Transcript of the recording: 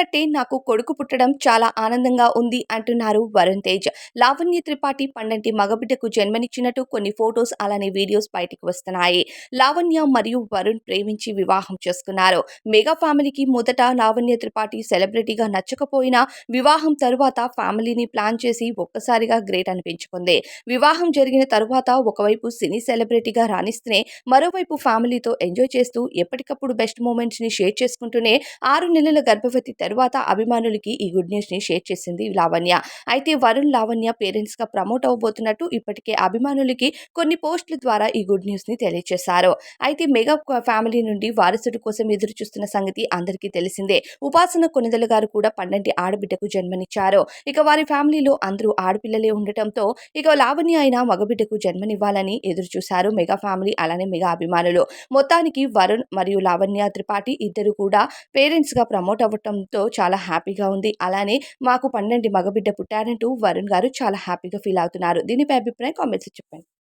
అనుకున్నట్టే నాకు కొడుకు పుట్టడం చాలా ఆనందంగా ఉంది అంటున్నారు వరుణ్ తేజ్. లావణ్య త్రిపాఠి పండంటి మగబిడ్డకు జన్మనిచ్చినట్టు కొన్ని ఫోటోస్ అలానే వీడియోస్ బయటికి వస్తున్నాయి. లావణ్య మరియు వరుణ్ ప్రేమించి వివాహం చేసుకున్నారు. మెగా ఫ్యామిలీకి మొదట లావణ్య త్రిపాఠి సెలబ్రిటీగా నచ్చకపోయినా వివాహం తరువాత ఫ్యామిలీని ప్లాన్ చేసి ఒక్కసారిగా గ్రేట్ అనిపించుకుంది. వివాహం జరిగిన తరువాత ఒకవైపు సినీ సెలబ్రిటీగా రాణిస్తూనే మరోవైపు ఫ్యామిలీతో ఎంజాయ్ చేస్తూ ఎప్పటికప్పుడు బెస్ట్ మూమెంట్స్ని షేర్ చేసుకుంటూనే ఆరు నెలల గర్భవతి తరువాత అభిమానులకి ఈ గుడ్ న్యూస్ని షేర్ చేసింది లావణ్య. అయితే వరుణ్ లావణ్య పేరెంట్స్గా ప్రమోట్ అవబోతున్నట్టు ఇప్పటికే అభిమానులకి కొన్ని పోస్టుల ద్వారా ఈ గుడ్ న్యూస్ని తెలియజేశారు అయితే మెగా ఫ్యామిలీ నుండి వారసుడి కోసం ఎదురు చూస్తున్న సంగతి అందరికీ తెలిసిందే. ఉపాసన కొనిదల గారు కూడా పన్నెండు ఆడబిడ్డకు జన్మనిచ్చారు. ఇక వారి ఫ్యామిలీలో అందరూ ఆడపిల్లలే ఉండటంతో ఇక లావణ్య అయిన మగబిడ్డకు జన్మనివ్వాలని ఎదురు చూశారు మెగా ఫ్యామిలీ అలానే మెగా అభిమానులు. మొత్తానికి వరుణ్ మరియు లావణ్య త్రిపాఠి ఇద్దరు కూడా పేరెంట్స్గా ప్రమోట్ అవ్వటంతో చాలా హ్యాపీగా ఉంది. అలానే మాకు పన్నెండు మగబిడ్డ పుట్టారంటూ వరుణ్ గారు చాలా హ్యాపీగా ఫీల్ అవుతున్నారు. దీనిపై అభిప్రాయం కామెంట్స్ చెప్పండి.